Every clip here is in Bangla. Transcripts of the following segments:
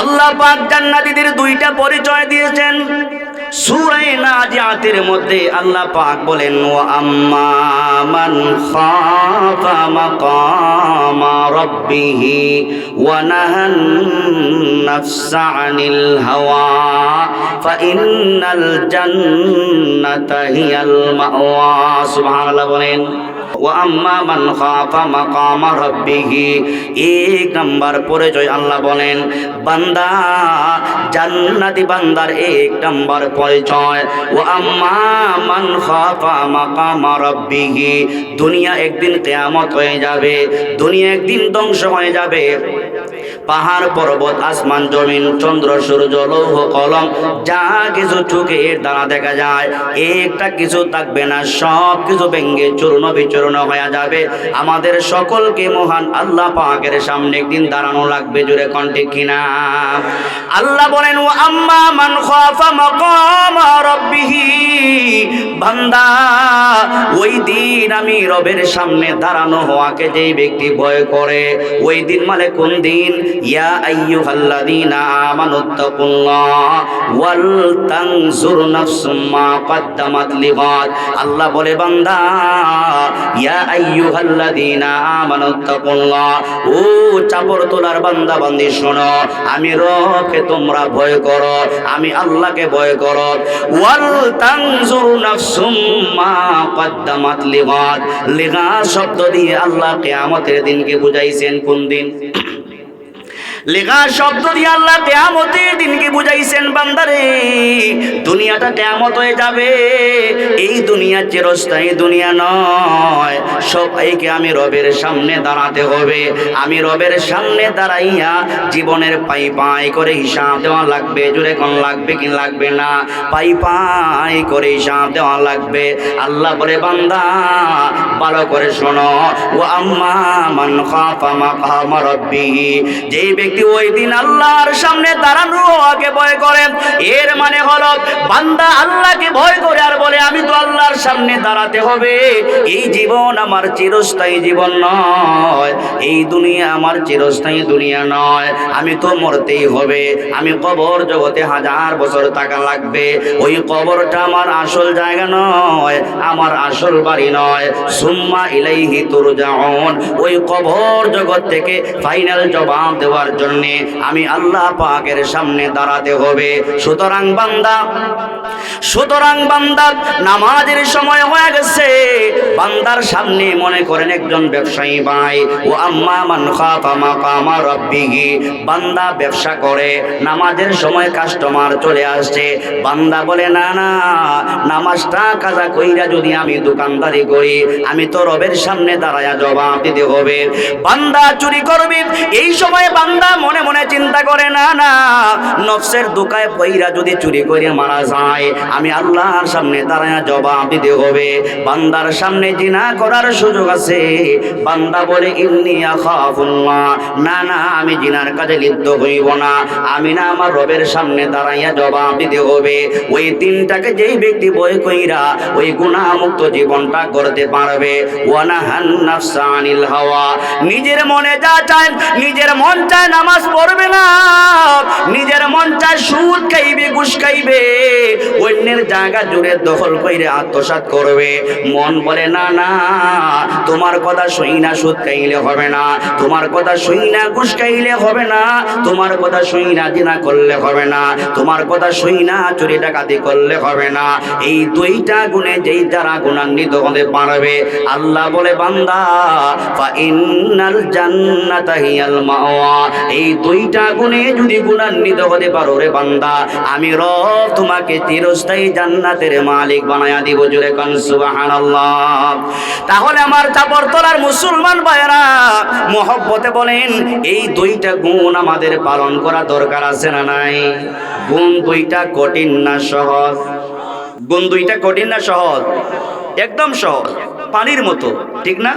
আল্লাহ পাক জান্নাতীদের দুইটা পরিচয় দিয়েছেন। সূরা নাজিয়াতের মধ্যে আল্লাহ পাক বলেন, ওয়া আম্মা মান খাফা মাকামা রাব্বিহি ওয়া নাহান নাফসা আনিল হাওয়া ফাইন্নাল জান্নাতা হিয়াল মাওয়া। সুবহানাল্লাহ বলেন এক নাম্বার আল্লাহ বলেন, বান্দা বান্দার এক নাম্বার পরিচয়। ও আম্মা খাফা মাকামা রাব্বিহি। দুনিয়া একদিন কিয়ামত হয়ে যাবে, দুনিয়া একদিন ধ্বংস হয়ে যাবে। পাহাড়, পর্বত, আসমান, জমিন, চন্দ্র, সূর্য, লৌহ, কলম, যা কিছু চোখের দ্বারা দেখা যায়। একটা কিছু থাকবে না সব কিছু ভেঙ্গে চূর্ণ বিচূর্ণ হয়ে যাবে। আমাদের সকলকে মহান আল্লাহ পাকের সামনে একদিন দাঁড়ানো লাগবে জুড়ে কণ্ঠে কিনা? আল্লাহ বলেন, ও আম্মা মান খাফা মাকাম রাব্বিহি। বান্দা, ওই দিন আমি রবের সামনে দাঁড়ানো হওয়াকে যেই ব্যক্তি ভয় করে, ওই দিন মানে কোন দিন? ইয়া আইয়ুহাল্লাযীনা আমানুত্তাকুল্লাহ ওয়াল তানজুর নাফসুম মা কদ্দামাত লিগাদ। আল্লাহ বলে, বান্দা ইয়া আইয়ুহাল্লাযীনা আমানুত্তাকুল্লাহ ও চাপর তোলার বান্দা বান্দি শোনো, আমি রবকে তোমরা ভয় করো, আমি আল্লাহকে ভয় করো। ওয়াল তানজুর নাফসুম মা কদ্দামাত লিগাদ। লিগা শব্দ দিয়ে আল্লাহ কিয়ামতের দিনকে বুঝাইছেন কোন দিন? লেখা শব্দ দিয়ে আল্লাহ কেয়ামতের দিনকে বুঝাইছেন বান্দারে, দুনিয়াটা কেয়ামত হয়ে যাবে। এই দুনিয়া চিরস্থায়ী দুনিয়া নয়। সবাইকে আমি রবের সামনে দাঁড়াতে হবে। আমি রবের সামনে দাঁড়াইয়া জীবনের পাই পাই করে হিসাব দেওয়া লাগবে। জুড়ে কোন লাগবে কি লাগবে না? পাই পাই করে হিসাব দেওয়া লাগবে। আল্লাহ বলে, বান্দা, ভালো করে শোনো। ও আম্মা মান খাফা মাকামা রাব্বিহি যেই ব্যক্তি ওই দিন আল্লাহর সামনে দাঁড়ানো আগে ভয় করেন। এর মানে হলো, বান্দা আল্লাহকে ভয় করে আর বলে, আমি তো আল্লাহর সামনে দাঁড়াতে হবে। এই জীবন আমার চিরস্থায়ী জীবন নয়। এই দুনিয়া আমার চিরস্থায়ী দুনিয়া নয়। আমি তো মরতেই হবে। আমি কবর জগতে হাজার বছর টাকা লাগবে। ওই কবরটা আমার আসল জায়গা নয়, আমার আসল বাড়ি নয়। সুম্মা ইলাইহি তুরজাউন। ওই কবর জগৎ থেকে ফাইনাল জবাব দেওয়ার জন্য আমি আল্লাহ পাকের সামনে দাঁড়াতে হবে। সুতরাং বান্দা সুতরাং বান্দা, নামাজের সময় হয়ে গেছে। বান্দার সামনে মনে করেন একজন ব্যবসায়ী ভাই, ও আম্মা মান খাফা মাকামা রাব্বিহি। বান্দা ব্যবসা করে, নামাজের সময় কাস্টমার চলে আসছে। বান্দা বলে, না না, নামাজটা কাজা কইরা যদি আমি দোকানদারি করি, আমি তো রবের সামনে দাঁড়ায়া জবাব দিতে হবে। বান্দা চুরি করবি। এই সময় বান্দা মনে মনে চিন্তা করে, না না, নফসের দোকায় পইরা যদি চুরি করে মারা যায়, আমি আল্লাহর সামনে দাঁড়ায়া জবাব দিতে হবে। বান্দার সামনে জিনা করার সুযোগ আছে। বান্দা বলে, ইন্নি আখাফুল্লাহ না না, আমি জিনার কাজে লিপ্ত হইব না। আমি না আমার রবের সামনে দাঁড়াইয়া জবাব দিতে হবে। ওই দিনটাকে যেই ব্যক্তি বই কইরা ওই গুণামুক্ত জীবনটা করতে পারবে। ওয়ানাহান নাফসা আনিল হাওয়া। নিজের মনে যা চায়, নিজের মন চায় নামাজ পড়বে না, নিজের মন চায় সুদ খাইবে, ঘুষ খাইবে, অন্যের জায়গা জুড়ে দখল কইরে আত্মসাৎ করবে। মন বলে, না না, তোমার কথা শুই না, সুদ খাইলে হবে না। তোমার কথা শুই না, ঘুষ খাইলে হবে না। তোমার কথা শুই না, জিনা করলে হবে না। তোমার কথা শুই না, চুরি ডাকাতি করলে হবে না। এই দুইটা গুণে যেই যারা গুণান্বিত হতে পারবে, আল্লাহ বলে, বান্দা, ফা ইন্নাল জান্নাতা হিয়াল মাওয়া। এই দুইটা গুণে যদি গুণান্বিত হতে পারো রে বান্দা, আমি রব তোমাকে চিরস্থায়ী জান্নাতের মালিক বানায়া দিব জুড়ে কান, সুবহানাল্লাহ। তাহলে আমার চাপর তলার মুসলমান ভাইয়েরা, মহব্বতে বলেন, এই দুইটা গুণ আমাদের পালন করা দরকার আছে না নাই? গুণ দুইটা কঠিন না সহজ? গুণ দুইটা কঠিন না সহজ? একদম সহজ। পানির মতো, ঠিক না?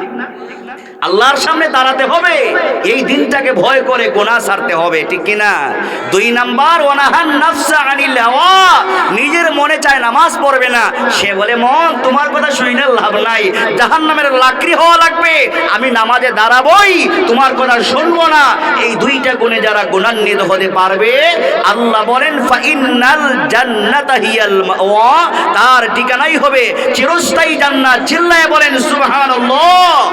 আল্লাহর সামনে দাঁড়াতে হবে। এই দিনটাকে ভয় করে গোনা সারতে হবে, ঠিক কিনা? দুই নাম্বার ওনাহান নাফসা আনিল নিজের মনে চায় নামাজ পড়বে না। সে বলে, মন, তোমার কথা শুনে লাভ নাই। জাহান্নামের লাকড়ি হওয়া লাগবে। আমি নামাজে দাঁড়াবই, তোমার কথা শুনব না। এই দুইটা গুণে যারা গুণান্বিত হতে পারবে, আল্লাহ বলেন, ফাইনাল জান্নাতা হিয়াল মাওয়া। তার ঠিকানাই হবে চিরস্থায়ী জান্নাত। চিল্লায় বলেন, সুবহানাল্লাহ।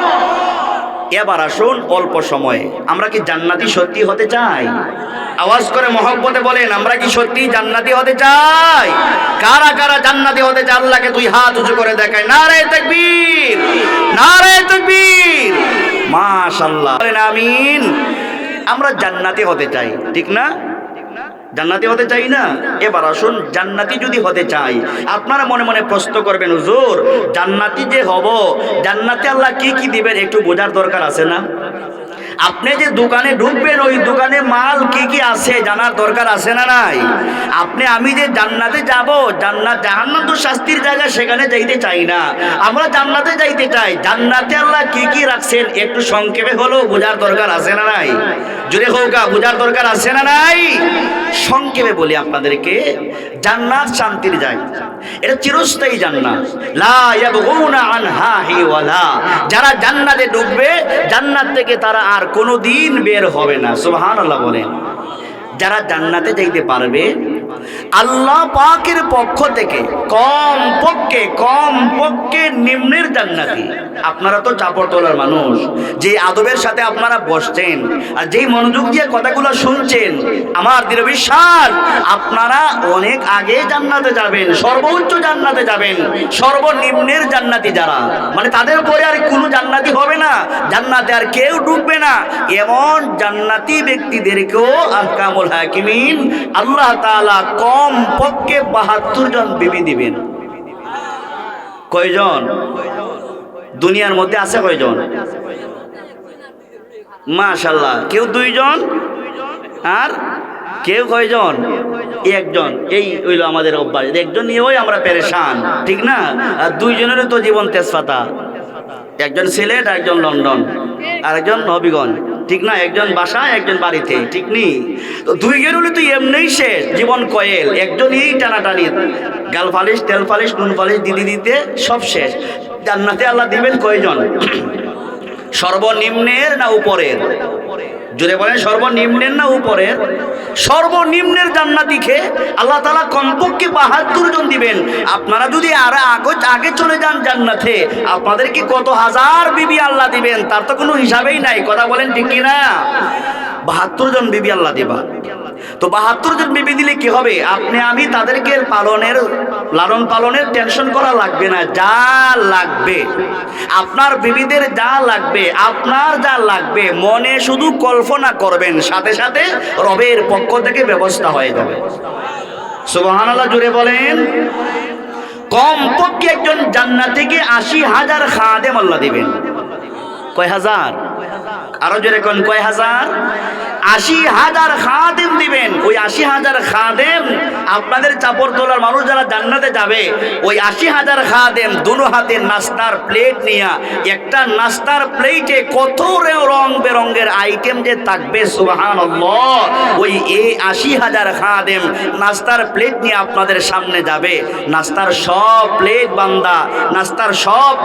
এবার আসুন অল্প সময়ে। আমরা কি জান্নাতি সত্যি হতে চাই? আওয়াজ করে মহব্বতে বলেন, আমরা কি সত্যি জান্নাতি হতে চাই? কারা কারা জান্নাতি হতে চায় আল্লাহকে তুই হাত উঁচু করে দেখায়? নারে তাকবীর নারে তাকবীর। মাশাআল্লাহ। বলেন, আমিন। আমরা জান্নাতি হতে চাই, ঠিক না? জান্নাতি হতে চাই না? এবার আসুন, জান্নাতি যদি হতে চাই। আপনারা মনে মনে প্রশ্ন করবেন, হুজুর, জান্নাতি যে হব, জান্নাতে আল্লাহ কি কি দিবেন একটু বোঝার দরকার আছে না? আপনি যে দোকানে ঢুকবেন, ওই দোকানে মাল কি কি আছে জানার দরকার আছে না নাই? আপনি, আমি যে জান্নাতে যাব, জান্নাত জাহান্নাম তো শাস্তির জায়গা, সেখানে যাইতে চাই না। আমরা জান্নাতে যাইতে চাই। জান্নাতে আল্লাহ কি কি রাখছেন একটু সংক্ষেপে হলেও বোঝার দরকার আছে না নাই? জুড়ে হোক বোঝার দরকার আছে না নাই? সংক্ষেপে বলি আপনাদেরকে, জান্নাত শান্তির জায়গা। এটা চিরস্থায়ী জান্নাত। লা ইয়াবগুনা আনহা হিওয়ালা যারা জান্নাতে ঢুকবে, জান্নাত থেকে তারা আর কোনো দিন বের হবে না। সুবহানাল্লাহ বলেন। যারা জান্নাতে যাইতে পারবে আল্লাহ পাকের পক্ষ থেকে কম পক্ষে কম পক্ষে নিম্নের জান্নাতি। আপনারা তো চাপড় তোলার মানুষ। যে আদবের সাথে আপনারা বসছেন আর যেই মনোযোগ দিয়ে কথাগুলো শুনছেন, আমার দৃঢ় বিশ্বাস, আপনারা অনেক আগে জান্নাতে যাবেন, সর্বোচ্চ জান্নাতে যাবেন, সর্বনিম্নের জান্নাতি যারা। মানে তাদের পরে আর কোনো জান্নাতি হবে না, জান্নাতে আর কেউ ডুববে না। এমন জান্নাতি ব্যক্তিদেরকেও আহকামুল হাকিমিন আল্লাহ তাআলা কম পক্ষে বাহাত্তর জন বিবি দিবেন। কয়জন? দুনিয়ার মধ্যে আছে কয়জন? মাশাল্লাহ কেউ দুইজন? আর কেউ কয়জন? একজন। এই হইল আমাদের অভ্যাস। একজন নিয়েই আমরা পেরেশান, ঠিক না? আর দুইজনেরও তো জীবন তেজপাতা। একজন সিলেট একজন লন্ডন। আর একজন নবীগঞ্জ। ঠিক না? একজন বাসায়, একজন বাড়িতে। ঠিক নি? তো দুই গের হলে তুই এমনিই শেষ, জীবন কয়েল। একজন এই টানাটানি, গাল ফালিশ, তেল ফালিশ, নুন ফালিশ, দিদি দিতে সব শেষ। জান্নাতে আল্লাহ দিবেন কয়জন? সর্বনিম্নের না উপরের? জোরে বলেন, সর্বনিম্নের না উপরের? সর্বনিম্নের জান্নাতি খেয়ে আল্লাহ তালা কমপক্ষে বাহাত্তর জন দিবেন। আপনারা যদি আর আগে আগে চলে যান জান্নাতে, আপনাদেরকে কত হাজার বিবি আল্লাহ দিবেন, তার তো কোনো হিসাবেই নাই। কথা বলেন ঠিক কিনা? বাহাত্তর জন বিবি আল্লাহ দিবা। তো বাহাত্তর জন বিবি দিলে কি হবে? আপনি, আমি তাদেরকে পালনের লালন পালনের টেনশন করা লাগবে না, যা লাগবে। আপনার বিবিদের যা লাগবে, আপনার যা লাগবে, মনে শুধু কল্পনা করবেন, সাথে সাথে রবের পক্ষ থেকে ব্যবস্থা হয়ে যাবে। সুবহানাল্লাহ জুড়ে বলেন। কম পক্ষে একজন জান্নাত থেকে আশি হাজার খাদেম আল্লাহ দিবেন। কয় হাজার? আরও জোরে কোন, কয় হাজার? আশি হাজার খাদেম দিবেন। ওই আশি হাজার খাদেম আপনাদের চাপড় তোলার মানুষ যারা জান্নাতে যাবে, ওই আশি হাজার খাদেম দুনো হাতে নাস্তার প্লেট নিয়ে, একটা নাস্তার প্লেটে কত রং বেরঙ্গের আইটেম যে থাকবে সুবাহান ওই এই আশি হাজার খাদেম নাস্তার প্লেট নিয়ে আপনাদের সামনে যাবে। নাস্তার সব প্লেট বান্দা, নাস্তার সব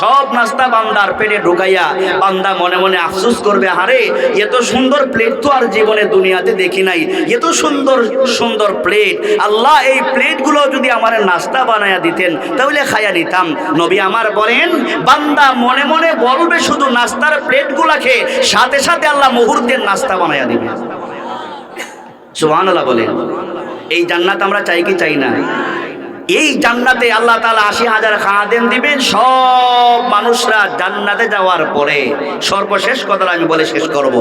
সব নাস্তা বান্দার পেটে ঢুকাইয়া বান্দা মনে মনে আফসোস করবে। হারে এত সুন্দর প্লেট তো আর জীবনে দুনিয়াতে দেখি নাই। এত সুন্দর সুন্দর প্লেট আল্লাহ এই প্লেটগুলো যদি আমার নাস্তা বানায়া দিতেন, তাহলে খাইয়া নিতাম। নবী আমার বলেন, বান্দা মনে মনে বলবে শুধু নাস্তার প্লেটগুলাকে সাথে সাথে আল্লাহ মুহূর্তের নাস্তা বানায়া দিবে। সুবহানাল্লাহ বলেন। এই জান্নাত আমরা চাই কি চাই না? এই জান্নাতে আল্লাহ তালা আশি হাজার খাদেন দিবেন, সব মানুষরা জান্নাতে যাওয়ার পরে সর্বশেষ কথাটা আমি বলে শেষ করব।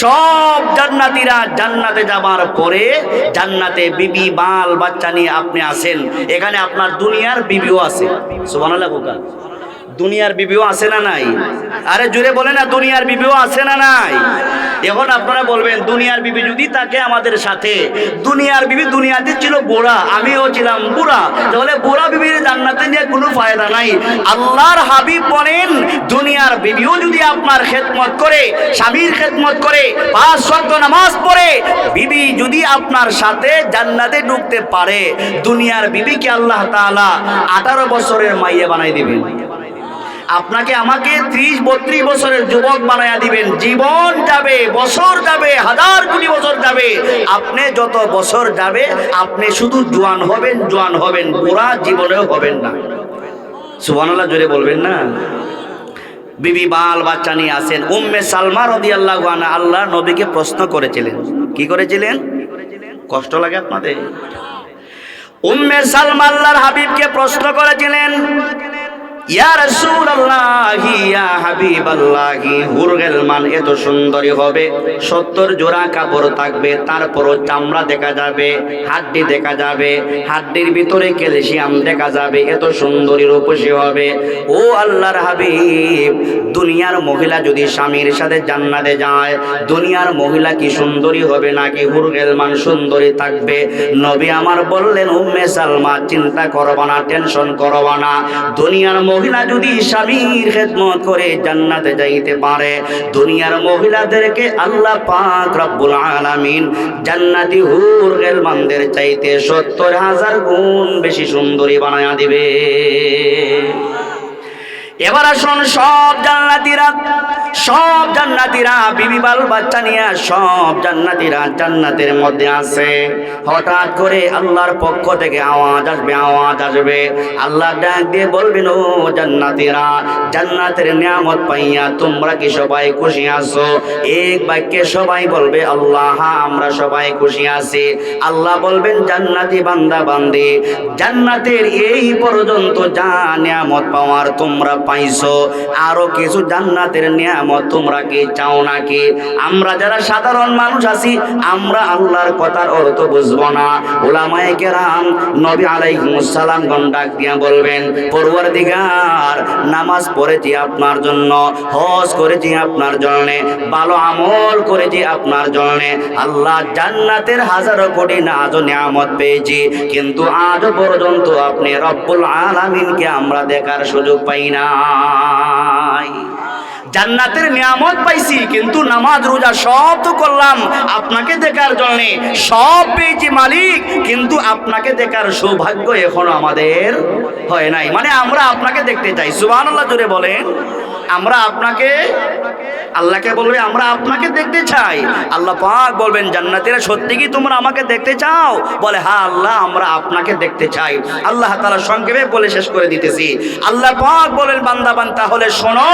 সব জান্নাতিরা জান্নাতে যাওয়ার পরে জান্নাতে বিবি, বাল, বাচ্চা নিয়ে আপনি আসেন এখানে আপনার দুনিয়ার বিবিও আছে। সুবহানাল্লাহ কোকা দুনিয়ার বিবিও আছে না নাই? আরে জুড়ে বলে না, দুনিয়ার বিবিও আছে না নাই? এখন আপনারা বলবেন, দুনিয়ার বিবি যদি থাকে আমাদের সাথে, দুনিয়ার বিবি দুনিয়াতে ছিল বুড়া, আমিও ছিলাম বুড়া, তাহলে বুড়া বিবির জান্নাতে নিয়ে কোনো ফায়দা নাই। আল্লাহর হাবিব বলেন, দুনিয়ার বিবিও যদি আপনার খেদমত করে, স্বামীর খেদমত করে, পাঁচ শক্ত নামাজ পড়ে, বিবি যদি আপনার সাথে জান্নাতে ঢুকতে পারে, দুনিয়ার বিবিকে আল্লাহ তাআলা আঠারো বছরের মাইয়া বানাই দিবেন। আপনাকে আমাকে ত্রিশ, বত্রিশ বছরের যুবক বানায়া দিবেন। জীবন যাবে, বছর যাবে, হাজার কোটি বছর যাবে। আপনি যত বছর যাবে, আপনি শুধু জোয়ান হবেন জোয়ান হবেন, পুরা জীবনেও হবেন না। সুবহানাল্লাহ, জোরে বলবেন না? বিবি বাল বাচ্চা নিয়ে আসেন। উম্মে সালমা রাদিয়াল্লাহু আনহা আল্লাহ নবীকে প্রশ্ন করেছিলেন। কি করেছিলেন? কষ্ট লাগে আপনাদের? উম্মে সালমা আল্লাহর হাবিবকে প্রশ্ন করেছিলেন দুনিয়ার মহিলা যদি স্বামীর সাথে জান্নাতে যায়, দুনিয়ার মহিলা কি সুন্দরী হবে নাকি হুরগেল মান সুন্দরী থাকবে? নবী আমার বললেন, উম্মে সালমা, চিন্তা করবা না, টেনশন করবা না। দুনিয়ার মহিলা যদি স্বামীর খেদমত করে জান্নাতে যাইতে পারে, দুনিয়ার মহিলাদেরকে আল্লাহ পাক রব্বুল আলামিন জান্নাতি হুর গেলমানদের চাইতে সত্তর হাজার গুণ বেশি সুন্দরী বানায়া দিবে। এবার আসুন সব জান্নাতীরা সব জান্নাতীরা, বিবি বাল বাচ্চা নিয়ে সব জান্নাতীরা জান্নাতের মধ্যে আছে। হঠাৎ করে আল্লাহর পক্ষ থেকে আওয়াজ আসবে আওয়াজ আসবে। আল্লাহ ডাক দিয়ে বলবেন, ও জান্নাতীরা, জান্নাতের নিয়ামত পাইয়া তোমরা কি সবাই খুশি আছো? এক বাক্যে সবাই বলবে, আল্লাহ, আমরা সবাই খুশি আছি। আল্লাহ বলবেন, জান্নাতি বান্দা, বান্দি, জান্নাতের এই পর্যন্ত যা নিয়ামত পাওয়ার তোমরা পাইছো? আরও কিছু জান্নাতের নিয়ামত তোমরা কি চাও নাকি? আমরা যারা সাধারণ মানুষ আছি, আমরা আল্লাহর কথার অর্থ বুঝব না। ওলামায়ে কেরাম নবী আলাইহিস সালাম ডাক দিয়া বলবেন, পরওয়ারদিগার, নামাজ পড়েছি আপনার জন্য, হজ করেছি আপনার জন্য, ভালো আমল করেছি আপনার জন্য। আল্লাহ জান্নাতের হাজারো কোটি নাজ নিয়ামত পেয়েছি, কিন্তু আজ পর্যন্ত আপনি রব্বুল আলামিনকে আমরা দেখার সুযোগ পাই নাই। জান্নাতের নিয়ামত পাইছি, কিন্তু নামাজ, রোজা সব তো করলাম আপনাকে দেখার জন্যে। সব পেয়েছি মালিক, কিন্তু আপনাকে দেখার সৌভাগ্য এখনও আমাদের হয় নাই। মানে আমরা আপনাকে দেখতে চাই। সুবাহ জুড়ে বলেন। আমরা আপনাকে আল্লাহকে বলবে, আমরা আপনাকে দেখতে চাই। আল্লাহ পাক বলবেন, জান্নাতীরা সত্যি কি তোমরা আমাকে দেখতে চাও? বলে হ্যাঁ আল্লাহ, আমরা আপনাকে দেখতে চাই। আল্লাহ তাআলা সংক্ষেপে বলে শেষ করে দিতেছি। আল্লাহ পাক বলেন বান্দাবান তাহলে শোনো,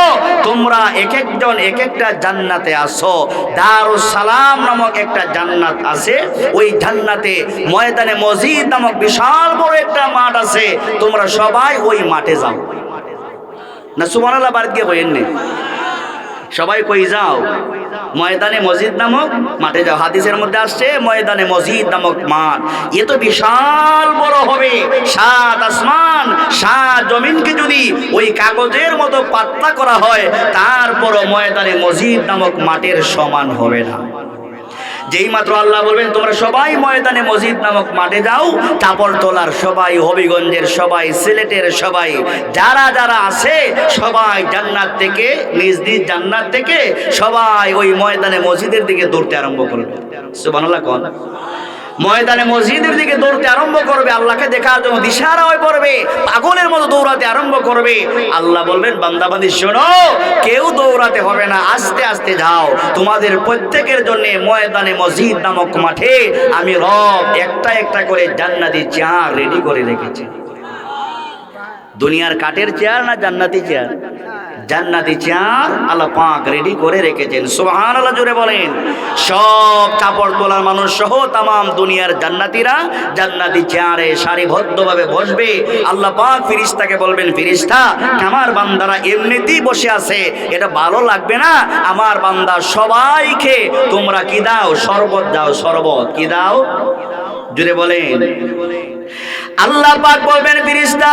তোমরা এক একজন এক একটা জান্নাতে আসো দারুস সালাম নামক একটা জান্নাত আছে। ওই জান্নাতে ময়দানে মসজিদ নামক বিশাল বড় একটা মাঠ আছে। তোমরা সবাই ওই মাঠে যাও। না, সুবহানাল্লাহ বাড়ি দিয়ে কইেন নে। সবাই কই যাও। ময়দানে মসজিদ নামক মাঠে যাও। হাদিসের মধ্যে আসছে, ময়দানে মসজিদ নামক মাঠ। এ তো বিশাল বড় হবে। সাত আসমান, সাত জমিনকে যদি ওই কাগজের মতো পাত্তা করা হয়, তারপরও ময়দানে মসজিদ নামক মাঠের সমান হবে না। যেই মাত্র আল্লাহ বলবেন, তোমরা সবাই ময়দানে মসজিদ নামক মাঠে যাও চাপড় তোলার সবাই, হবিগঞ্জের সবাই, সিলেটের সবাই, যারা যারা আছে, সবাই জান্নাত থেকে, নিজ নিজ জান্নাত থেকে সবাই ওই ময়দানে মসজিদের দিকে দৌড়তে আরম্ভ করবে। সুবহানাল্লাহ, কোন। ময়দানে মসজিদের দিকে দৌড়তে আরম্ভ করবে, আল্লাহকে দেখার জন্য দিশারা হয়ে পড়বে, পাগলের মতো দৌড়াতে আরম্ভ করবে। আল্লাহ বলবেন, বান্দাবান্দি, শোনো, কেউ দৌড়াতে হবে না, আস্তে আস্তে যাও। তোমাদের প্রত্যেকের জন্য ময়দানে মসজিদ নামক মাঠে আমি রব একটা একটা করে জান্নাতি চেয়ার রেডি করে রেখেছি। দুনিয়ার কাঠের চেয়ার না জান্নাতি চেয়ার? জান্নাতি চেয়ার আল্লাহ পাক রেডি করে রেখেছেন। সুবহান আল্লাহ জুড়ে বলেন। সব কাপড় তোলার মানুষ সহ তাম দুনিয়ার জান্নাতিরা জান্নাতি চেয়ারে সারিবদ্ধভাবে বসবে। আল্লাহ পাক ফিরিস্তাকে বলবেন, ফিরিস্তা, আমার বান্দারা এমনিতেই বসে আছে। এটা ভালো লাগবে না? আমার বান্দা সবাইকে তোমরা কি দাও? শরবত দাও, শরবত। কি দাও? জুড়ে বলেন। আল্লাহ পাক বলবেন, ফিরিস্তা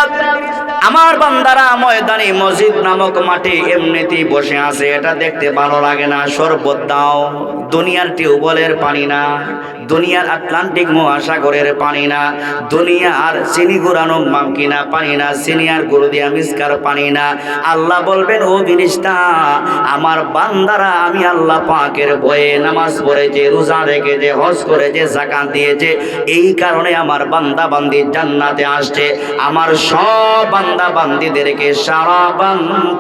আমার বান্দারা ময়দানি মসজিদ নামক মাঠে এমনিতেই বসে আছে, এটা দেখতে ভালো লাগে না। শরবত দাও, দুনিয়ার টিউবওয়েলের পানি না, দুনিয়ার আটলান্টিক মহাসাগরের পানি না, দুনিয়ার চিনি গুড়ানো মামকিনা পানি না গুরু দিয়া মিসকার পানি না। আল্লাহ বলবেন, ও ফিরিস্তা, আমার বান্দারা, আমি আল্লাহ পাকের ভয়ে নামাজ পড়েছে, রোজা রেখেছে, হজ করেছে জাকাত দিয়েছে, এই কারণে আমার বান্দা বান্দি জান্নাতে আসছে। আমার সব বান্দা বান্দিদেরকে সারা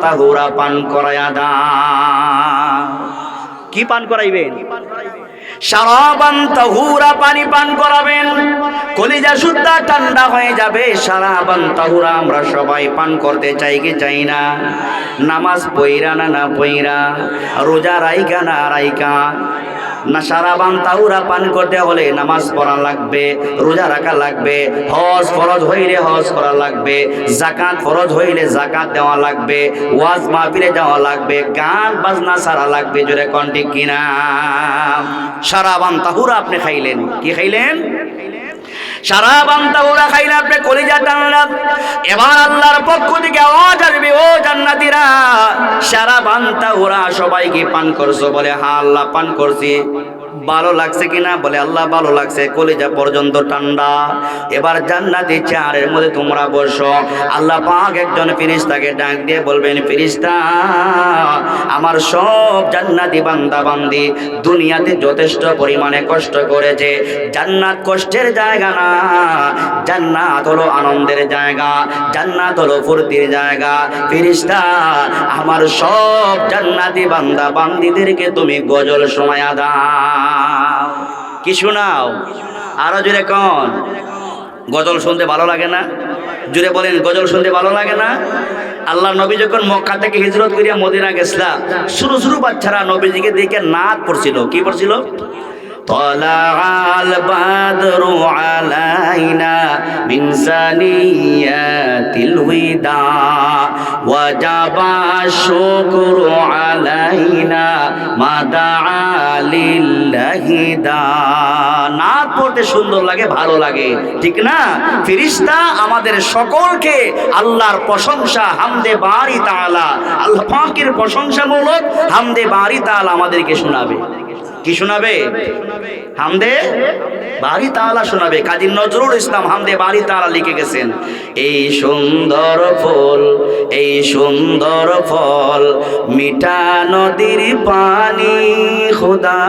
তাহুরা পান করায়া দা কি পান করাইবেন? সারাবান তাহুরা পানি পান করাবেন। কলিজা সুদ্ধা ঠান্ডা হয়ে যাবে, সারাবান তাহুরা আমরা সবাই পান করতে চাই কি চাই না। নামাজ পইরা না না পইরা, রোজা রাইকা না রাইকা না সারাবান তাহুরা পান করতে হলে নামাজ পড়া লাগবে, রোজা রাখা লাগবে, হজ ফরজ হইলে হজ করা লাগবে জাকাত ফরজ হইলে জাকাত দেওয়া লাগবে, ওয়াজ মাহফিলে যাওয়া লাগবে, গান বাজনা সারা লাগবে, জোরে কন্টি কিনা সারাবান তাহুরা আপনি খাইলেন। কি খাইলেন? সারা বান্তা খাইলে আপনি কলিজা এবার ও সারা বান্তাহুরা সবাইকে পান করছ বলে হা আল্লাহ পান করছি। ভালো লাগছে কিনা? বলে, আল্লাহ, ভালো লাগছে। কলিজা পর্যন্ত ঠান্ডা। এবার জান্নাতি চারের মধ্যে তোমরা বসো। আল্লাহ পাক একজন ফিরিস্তাকে ডাক দিয়ে বলবেন, ফিরিস্তা, আমার সব জান্নাতি বান্দা বান্দি দুনিয়াতে যথেষ্ট পরিমাণে কষ্ট করেছে। জান্নাত কষ্টের জায়গা না। জান্নাত হলো আনন্দের জায়গা। জান্নাত হলো ফুর্তির জায়গা। ফিরিস্তা, আমার সব জান্নাতি বান্দা বান্দিদেরকে তুমি গজল শোনায়া দাও। কি শোনাও আরও জুড়ে কন। গজল শুনতে ভালো লাগে না? জুড়ে বলেন, গজল শুনতে ভালো লাগে না? আল্লাহ নবী যখন মক্কা থেকে হিজরত করিয়া মদিনা গেছিলাম শুরু শুরু বাচ্চারা নবীজিকে দেখে নাচ পড়ছিল। কি পড়ছিল? طلع البدر علينا من ثنيات الوداع وجب الشكر علينا ما دعا لله داع নাচ পড়তে সুন্দর লাগে ভালো লাগে ঠিক না ফিরিস্তা আমাদের সকলকে আল্লাহর প্রশংসা হামদে বাড়ি তাআলা আল্লাহ পাকের প্রশংসামূলক হামদে বাড়ি তাআলা আমাদেরকে শোনাবে কি শোনাবে? হামদে? বাড়ি তালা শোনাবে। কাজী নজরুল ইসলাম হামদে বাড়ি তালা লিখে গেছেন। এই সুন্দর ফুল, এই সুন্দর ফল, মিঠা নদীর পানি, খোদা,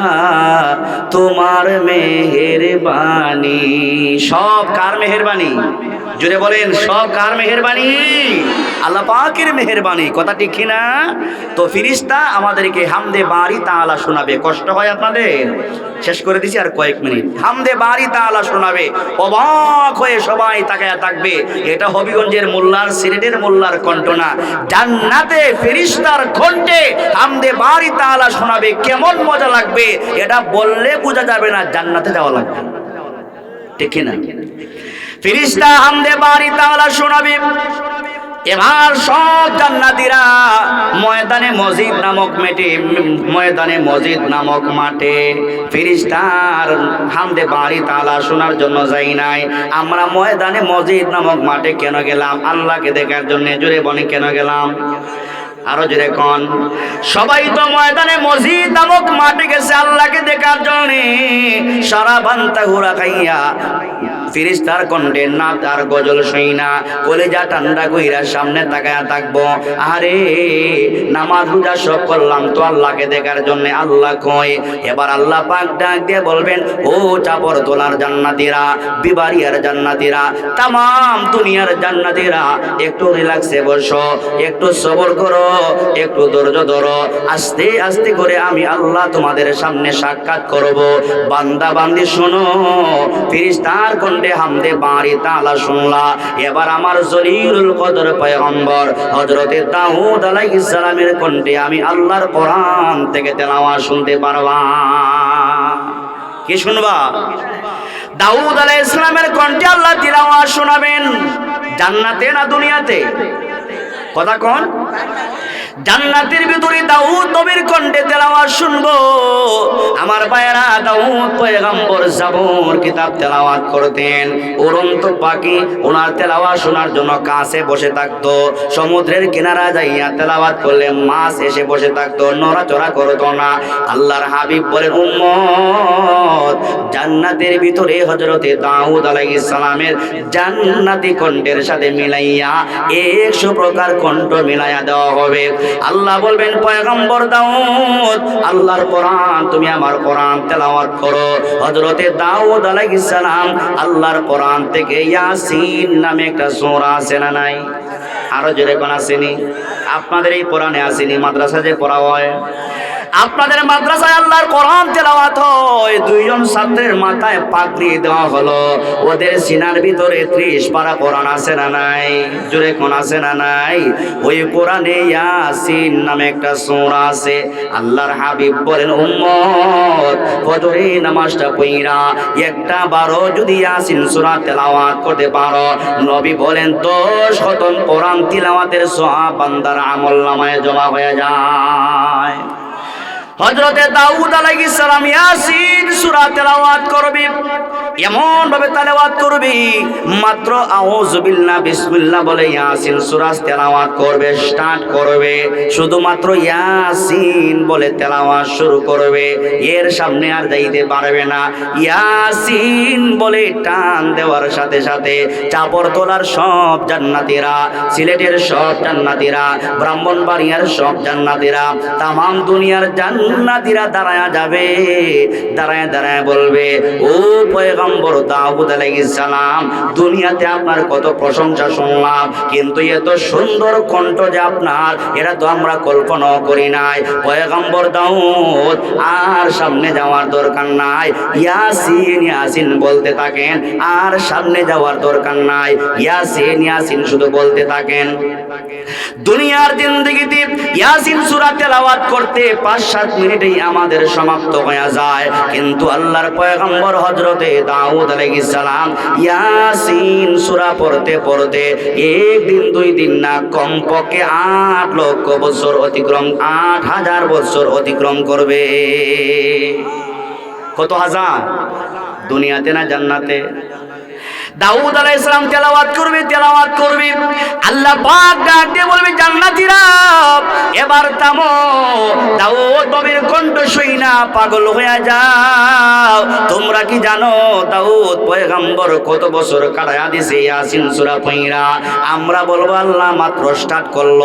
তোমার মেহের বাণী সব কার মেহেরবানি? জুড়ে বলেন, সব কার মেহেরবানি? আল্লাহ পাকের মেহেরবানি। কথা ঠিক কিনা তো ফিরিস্তা আমাদেরকে হামদে বাড়ি তালা শোনাবে। কষ্ট হয় আপনাদের? শেষ করে দিছি আর কয়েক মিনিট। হামদে বাড়ি তালা শোনাবে। অবাক হয়ে সবাই তাকায়া থাকবে। এটা হবিগঞ্জের মোল্লার সিলেটের মোল্লার কণ্ঠ না। জান্নাতে ফেরিস্তার কণ্ঠে হামদে বাড়ি তালা শোনাবে। কেমন মজা লাগবে? এটা বললে বোঝা যাবে না, জান্নাতে যাওয়া লাগবে। ঠিক না? ফিরিস্তা হামদে বাড়ি তালা শোনাবে। এবার সব জান্নাতীরা ময়দানে মসজিদ নামক মেটে, ময়দানে মসজিদ নামক মাঠে ফিরিস্তার হামদে বাড়ি তালা শোনার জন্য যাই নাই। আমরা ময়দানে মসজিদ নামক মাঠে কেন গেলাম? আল্লাহকে দেখার জন্য জুড়ে বনে কেন গেলাম? আরও জোরে কন। সবাই তো ময়দানে মসজিদ নামক মাঠে গেছে আল্লাহকে দেখার জন্য। সারা বান্তা ঘোরা খাইয়া ফিরিস্তার কণ্ঠে না তার গজল শুই না। কলেজা ঠান্ডা কইরা সামনে তাকায়া থাকব। আরে নামাজ রোজা সব করলাম তো আল্লাহকে দেখার জন্য আল্লাহ কয়। এবার আল্লাহ পাক ডাক দিয়ে বলবেন, ও চাপর তোলার জান্নাতিরা বিবারিয়ার জান্নাতিরা, তামাম দুনিয়ার জান্নাতিরা, একটু রিল্যাক্সে বসো, একটু সবর করো। একটু ধৈর্য ধরো। আস্তে আস্তে করে আমি আল্লাহ তোমাদের সামনে সাক্ষাৎ করব। বান্দা, বান্দি, শোনো। ফিরিস্তার কণ্ঠে হামদে বাড়ি তালা শুনলা। এবার আমার জলিলুল কদর পয়গম্বর হজরতে দাউদ আলাইহিস সালামের কণ্ঠে আমি আল্লাহর কোরআন থেকে তেলাওয়া শুনতে পারবা। কি শুনবা? দাউদ আলাইহিস সালামের কণ্ঠে আল্লাহ তিলাওয়া শোনাবেন। জান্নাতে না দুনিয়াতে? কথা কোন। জান্নাতের ভিতরে দাউদ নবীর কণ্ঠে তেলাওয়াত শুনব। আমার ভাইয়েরা, দাউদ পয়গম্বর জাবুর কিতাব তেলাওয়াত করতেন। উড়ন্ত পাখি ওনার তেলাওয়াত শোনার জন্য কাছে বসে থাকতো। সমুদ্রের কিনারা যাইয়া তেলাওয়াত করলে মাছ এসে বসে থাকতো, নড়াচড়া করতো না। আল্লাহর হাবিব বলেন, উম্মত, জান্নাতের ভিতরে হজরতে দাউদ আলাইহিস সালামের জান্নাতি কণ্ঠের সাথে মিলাইয়া একশো প্রকার কণ্ঠ মিলাইয়া দেওয়া হবে। আল্লাহ বলবেন, পয়গম্বর দাউদ, আল্লাহর কোরআন, তুমি আমার কোরআন তেলাওয়াত করো। হযরতে দাউদ আলাইহিস সালাম আল্লাহর কোরআন থেকে ইয়াসিন নামে একটা সূরা আছে না নাই? আরও জোরে কোন আসেনি আপনাদের এই কোরআনে আসেনি মাদ্রাসা যে পড়া হয়? আপনাদের মাদ্রাসায় আল্লাহর কোরআন তেলাওয়াত হয়। দুইজন ছাত্রের মাথায় পাগড়ি দেওয়া হলো। ওদের সিনার ভিতরে ত্রিশ পারা কোরআন আছে না নাই? জোরে কোন আছে না নাই? ওই কোরআনে ইয়াসিন নামে একটা সূরা আছে। আল্লাহর হাবিব বলেন, উম্মত, ফজরে নামাজটা পইরা একটা বারো যদি ইয়াসিন সূরা তেলাওয়াত করতে পারো। নবী বলেন, দশ খতম কোরআন তিলাওয়াতের সওয়াব বান্দার আমল নামায় জমা হয়ে যায়। হজরতে দাউদ আলাইহিস সালাম ইয়াসিন সূরা তেলাওয়াত করবে। এমন ভাবে তেলাওয়াত করবে, মাত্র আউযু বিল্লাহ, বিসমিল্লাহ বলে ইয়াসিন সূরা তেলাওয়াত করবে, স্টার্ট করবে। শুধুমাত্র ইয়াসিন বলে তেলাওয়াত শুরু করবে। এর সামনে আর যাইতে পারবে না। ইয়াসিন বলে টান দেওয়ার সাথে সাথে চাপড় তোলার সব জান্নাতীরা, সিলেটের সব জান্নাতীরা, ব্রাহ্মণবাড়িয়ার সব জান্নাতীরা, তামাম দুনিয়ার জান্নাতীরা দাঁড়ায়া যাবে, দাঁড়ায় দাঁড়ায় বলবে, ও পয়গম্বর দাউদ আলাইহিস সালাম, দুনিয়াতে আপনার কত প্রশংসা শুনলাম, কিন্তু এত সুন্দর কণ্ঠ যে আপনার এটা তো আমরা কল্পনাও করি নাই। পয়গম্বর দাউদ, আর সামনে যাওয়ার দরকার নাই। ইয়াসিন ইয়াসিন বলতে থাকেন, আর সামনে যাওয়ার দরকার নাই। ইয়াসিন ইয়াসিন শুধু বলতে থাকেন। দুনিয়ার জিন্দগিতে ইয়াসিন সূরা তেলাওয়াত করতে পাঁচ সাত মিনিটেই আমাদের সমাপ্ত হয়ে যায়। কিন্তু আল্লাহর পয়গম্বর হযরতে দাউদ আলাইহিস সালাম ইয়াসিন সূরা পড়তে পড়তে একদিন, দুই দিন না, কমপক্ষে আট লক্ষ বছর অতিক্রম, আট হাজার বছর অতিক্রম করবে। কত হাজার? দুনিয়াতে না জান্নাতে? দাউদ আলাইহিস সালাম তেলাওয়াত করবে তেলাওয়াত করবে। আল্লাহ পাক ডাক দিয়ে বলবে, জান্নাতীরা, এবার থামো। দাউদ নবীর কণ্ঠ শুই না পাগল হয়ে যাও। তোমরা কি জানো, দাউদ পয়গম্বর কত বছর কাটায়া দিছে ইয়াসিন সূরা পইরা আমরা বলব, আল্লাহ মাত্র স্টার্ট করল,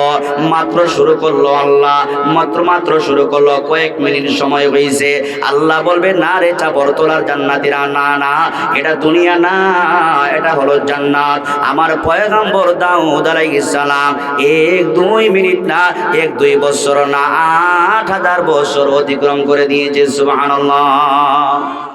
মাত্র শুরু করল আল্লাহ, মাত্র মাত্র শুরু করল, কয়েক মিনিট সময় হয়েছে আল্লাহ বলবে, না রে চাপর তোলার জান্নাতীরা, না না, এটা দুনিয়া না। এটা হলো জান্নাত। আমার পয়গম্বর দাউদ সালাম এক দুই মিনিট না, এক দুই বছর না, আট হাজার বছর অতিক্রম করে দিয়েছে, সুবহানাল্লাহ।